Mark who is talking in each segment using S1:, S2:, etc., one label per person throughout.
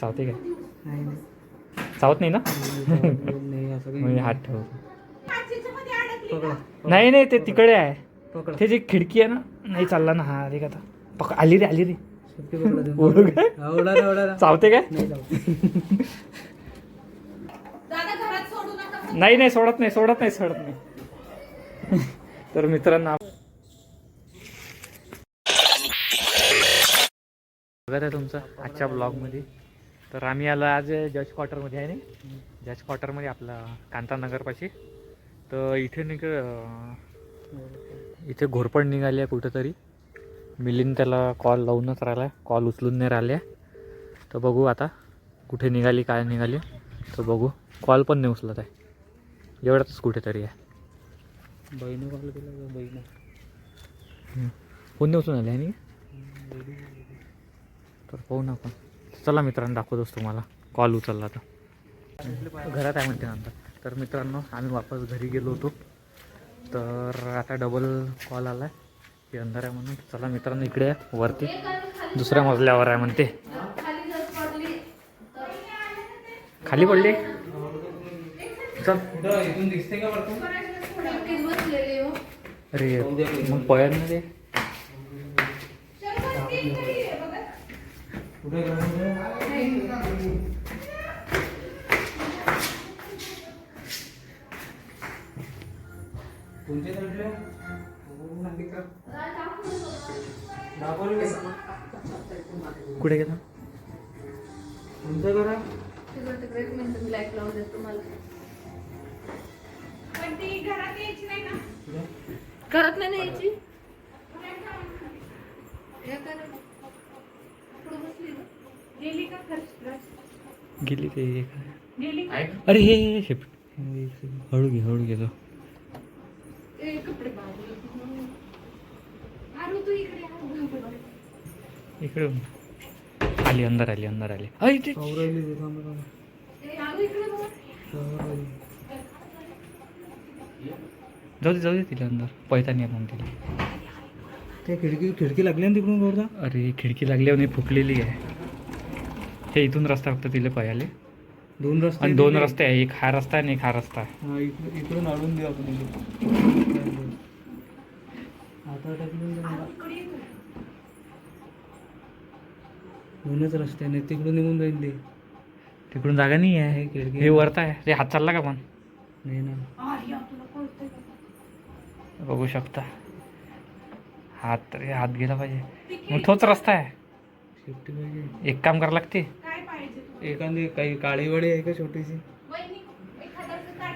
S1: चावते काय?
S2: नाही नाही.
S1: चावत नाही ना?
S2: नाही असं काही
S1: मी हात ठेव.
S2: पकडा
S1: नाही नाही ते तिकडे आहे.
S2: पकडा.
S1: ते जी खिडकी आहे ना नाही चालला ना हा अरे का आता. पक आली रे आली रे.
S2: शेपटी पकडा तुम्ही.
S1: ओढू काय?
S2: हा, ओढा ना ओढा ना.
S1: चावते काय?
S2: जाऊ
S1: नाही नाही सोडत नाही सोडत नाही सोडत नाही. तर मित्रांनो स्वागत आहे तुमचं आजच्या ब्लॉगमध्ये तर आम्ही आलो आज जज क्वार्टरमध्ये आहे ना? जज क्वार्टरमध्ये आपला कांतानगरपाशी तर इथे निघ इथे घोरपड निघाली आहे कुठेतरी. मिलीन त्याला कॉल लावूनच राहिला आहे कॉल उचलून नाही राहिले. तर बघू आता कुठे निघाली काय निघाली. तर बघू. कॉल पण नाही उचलत आहे. एवढंच कुठेतरी आहे.
S2: बहिणी कॉल केला बहिणी
S1: कोण नाही उचलून आले आणि तर पाहू ना आपण. चला मित्रांनो दाखवतोच तुम्हाला. कॉल उचलला तर. घरात आहे म्हणते नंतर. तर मित्रांनो आम्ही वापस घरी गेलो होतो. तर आता डबल कॉल आला आहे की अंधार आहे म्हणून. चला मित्रांनो इकडे आहे, वरती. दुसऱ्या मजल्यावर आहे म्हणते.
S3: खाली पडली?
S1: चल. अरे मग पळत ना ते.
S2: कुठे गेला कोणते चढले
S1: कुठे गेला?
S2: कोणतं करा
S3: लाइट लावून देतो तुम्हाला पण ती घरात यायची नाही ना. घरात नाही यायची हे काय रे? पुढं बसली ना. गेली का खरंच
S1: गेली ते? अरे हे हे हे. हळू घे हळू घे तो
S3: ते कपडे बांधले आरू तू इकडे.
S1: आली अंदर आली अंदर आली. जाऊ दे जाऊ दे तिला अंदर. पैता नाही मग तिला.
S2: ते खिडकी खिडकी लागली ना तिकडून
S1: अरे खिडकी लागल्यावर नाही फुटलेली आहे. हे इथून रस्ता फक्त तिला पयाले.
S2: दोन रस्ते
S1: आणि दोन. रस्ते आहे एक हा रस्ता आणि एक हा रस्ता. आहे
S2: हा इकडून इकडून अडून देऊ आपण इकडे. आता टाकून देऊ मला. दोनच रस्ते नाही तिकडून निघून जाईल ते.
S1: तिकडून जागा नाही आहे.
S2: हे खिडकी
S1: हे वरता आहे. ते हात चालला का पण?
S2: नाही ना?
S1: बघू शकता. हात तरी हात गेला पाहिजे. मग तोच रस्ता आहे.
S2: पाहिजे
S1: एक काम करावं लागते?
S3: काय पाहिजे तुला?
S2: एखादी काही काळी वडी आहे का छोटीशी?
S3: वहिनी, एखाद्याचं काय.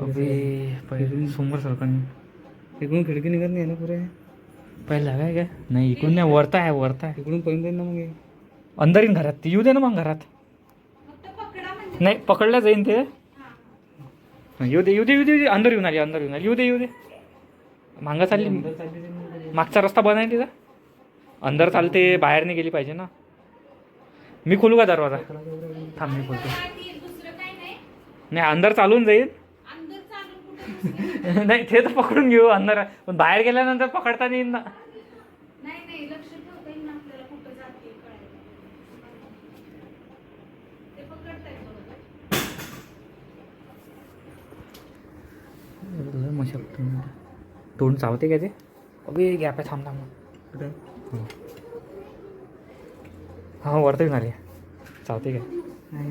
S1: अबे पहिले समोर सरकण
S2: इकडून खिडकी निघत नाही ना पुरे?
S1: पहिला काय काय नाही इकडून नाही वरता आहे वरता आहे.
S2: इकडून पळून जाईल ना मग हे.
S1: अंदर येईन घरात. ती येऊ दे ना मग घरात.
S3: फक्त पकडा म्हणजे.
S1: नाही पकडल्या जाईन ते.
S3: हा.
S1: येऊ दे येऊ दे येऊ दे येऊ दे. अंदर येऊन आली अंदर येऊन आली. येऊ दे येऊ दे. मागं चालली. मागचा रस्ता बंद आहे तिचा अंदर चालते बाहेर नाही गेली पाहिजे ना. मी खोलू का दरवाजा? थांब मी खोलतो.
S3: ती दुसरं काय नाही
S1: नाही अंदर चालून जाईल.
S3: अंदर चालून कुठे? बसली?
S1: नाही ते तर पकडून घेऊ अंदर. पण बाहेर गेल्यानंतर पकडता नाही येईल ना तोंड चावते का ते? अबे गॅप आहे थांब थांब.
S2: कुठे?
S1: हा वरती येऊन आली चावते काय.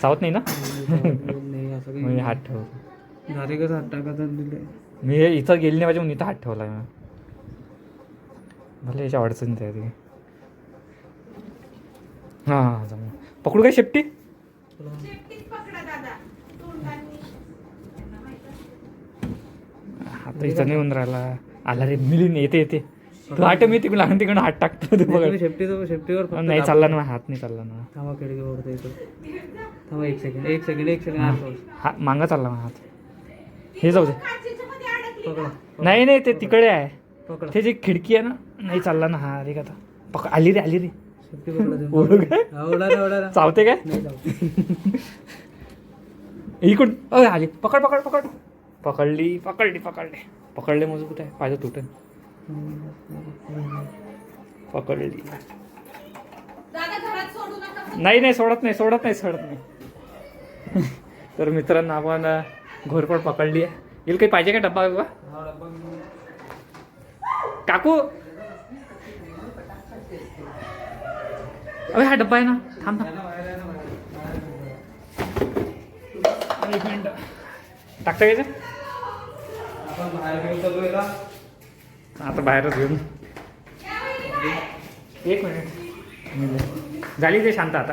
S1: चावत नाही ना? मी हात ठेवतो.
S2: झाले कसं हात टाकायचा दिले
S1: मी हे इथं गेली नाही पाहिजे म्हणून इथं हात ठेवला मी. भले याच्या अडचणीत आहे ते हां हां जमलं. पकडू काय शेपटी. हात इथं नाही येऊन राहिला. आला रे मिलीन येते येते. तू मी तिकडून लहान तिकडून हात टाकतो ते बघ.
S2: शेफ्टीवर
S1: नाही. चालला ना हात नाही चालला ना.
S2: थांबा खिडकी एक सेकंड एक सेकंड एक सेकंड हात.
S1: हा मागा चालला माझा हात. हे जाऊ दे. नाही नाही ते तिकडे आहे. ते जी खिडकी आहे ना नाही चालला ना हा अरे का आता पक आली रे आली रे.
S2: ना ना.
S1: चावते काय? इकडून. अ आली. पकड पकड पकड. पकडली पकडली पकडली. पकडले मजबूत आहे? पाहिजे तुटेल पकडली. नाही नाही सोडत नाही सोडत नाही सोडत नाही. तर मित्रांनो आपण घोरपड पकडली आहे. येईल काही पाहिजे का डब्बा बिब्बा?
S2: हा घेऊन
S1: काकू! अरे हा डब्बा आहे ना. थांब थांब. एक मिनिट. टाकता यायचं आता बाहेरच घेऊन. एक मिनिट. झाली ते शांत आता.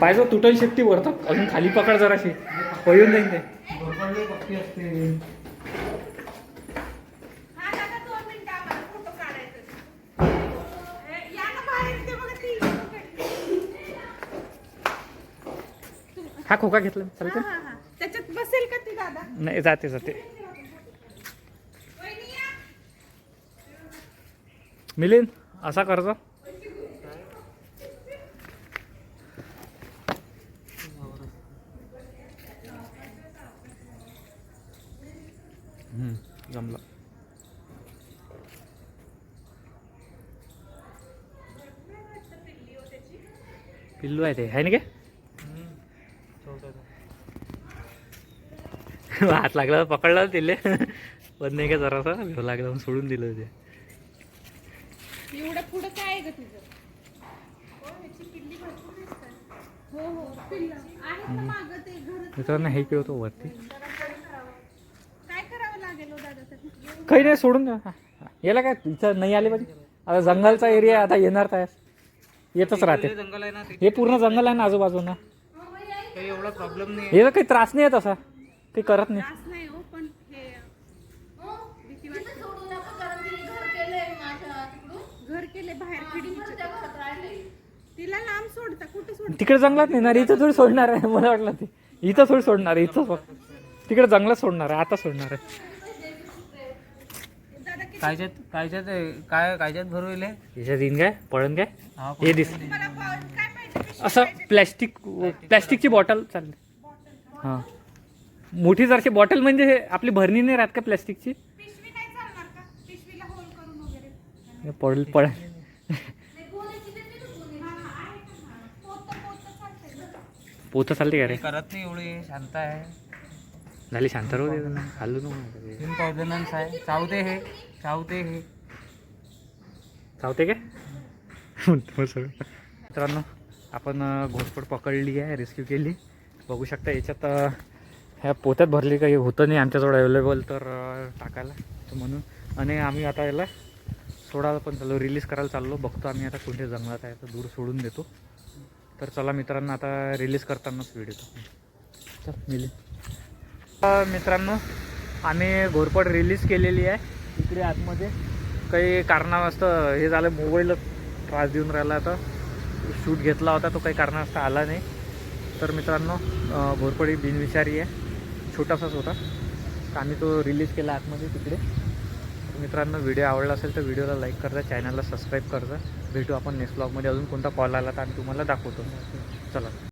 S1: पाहिजे तुटन शेपटी वरतं अजून खाली पकड जराशी. पळून जाईन ते.
S3: हा
S1: हा खोका घेतला. चालतं
S3: हा, हा, हा. त्याच्यात बसेल का ती दादा?
S1: नाही जाते जाते
S3: वहिनी या.
S1: मिलिंद असा कर्ज. जमलं. पिल्लू आहे ते आहे ना काय हात लागला पकडला तिले. पण नाही का जरासा भेव लागला म्हणून सोडून दिलं ते.
S3: एवढं पुढं काय आहे ग तुझं? हो. हो पिल्लं. आहेत ना मागं ते घर
S1: मित्रांनो हे होतो वरती.
S3: काय करावं लागेल हो
S1: काही नाही सोडून द्या. याला काय इथं नाही आले पाहिजे? आता जंगलचा एरिया आता येणार काय येतच राहते.
S2: जंगल आहे ना ते
S1: हे पूर्ण जंगल आहे ना आजूबाजूला
S2: काही एवढा प्रॉब्लेम नाही
S1: हे काही त्रास नाही आहे तसा. काही करत नाही.
S3: त्रास नाही पण हे भीती वाटते
S4: सोडू नका कारण तिने घर केलंय माझ्या तिकडून
S3: घर केले बाहेर
S4: राहिले
S3: तिला लांब सोडता कुठं
S1: तिकडे जंगलात नेणार इथं थोडी सोडणार आहे मला वाटलं ते. इथं थोडी सोडणार आहे इथं सोड तिकडे जंगलात सोडणार आहे आता सोडणार आहे.
S2: कायच्यात कायच्यात काय कायच्यात भरवले
S1: याच्यात येईन काय? पळण काय?
S2: हा,
S1: हे दिस असं? प्लॅस्टिक प्लॅस्टिकची बॉटल चालली. हां. मोठी जरशी बॉटल म्हणजे हे आपली भरणी नाही राहत का प्लॅस्टिकची?
S3: पिशवी नाही का पोतं-
S1: चालते का रे?
S2: करत नाही एवढे शांत आहे.
S1: झाली शांत राहू दे ना खाल्लो नको
S2: तीन पॉयझनन्स आहे. चावते हे चावते हे.
S1: चावते काय मित्रांनो आपण अं, घोरपड पकडली आहे रेस्क्यू केली. बघू शकता याच्यात अं, ह्या पोत्यात भरली काही होतं नाही आमच्याजवळ अवेलेबल तर अं, टाकायला तर म्हणून. आणि आम्ही आता याला सोडायला पण चाललो रिलीज करायला चाललो. बघतो आम्ही आता कुठे जंगलात आहे तर दूर सोडून देतो. तर चला मित्रांनो आता रिलीज करतानाच व्हिडिओ चल मिली. मित्रांनो आम्ही घोरपड रिलीज केलेली आहे. इकडे आतमध्ये काही कारणास्तव हे झालं मोबाईलच त्रास देऊन राहिला तर शूट घेतला होता तो काही कारणास्तव आला नाही. तर मित्रांनो घोरपडी बिनविचारी बिनविषारी आहे. छोटासाच होता. तर आम्ही तो रिलीज केला आतमध्ये तिकडे. मित्रांनो व्हिडिओ आवडला असेल तर व्हिडिओला लाईक करजा चॅनलला सबस्क्राईब करजा. भेटू आपण नेक्स्ट ब्लॉगमध्ये अजून कोणता कॉल आला तर आम्ही तुम्हाला दाखवतो. चला.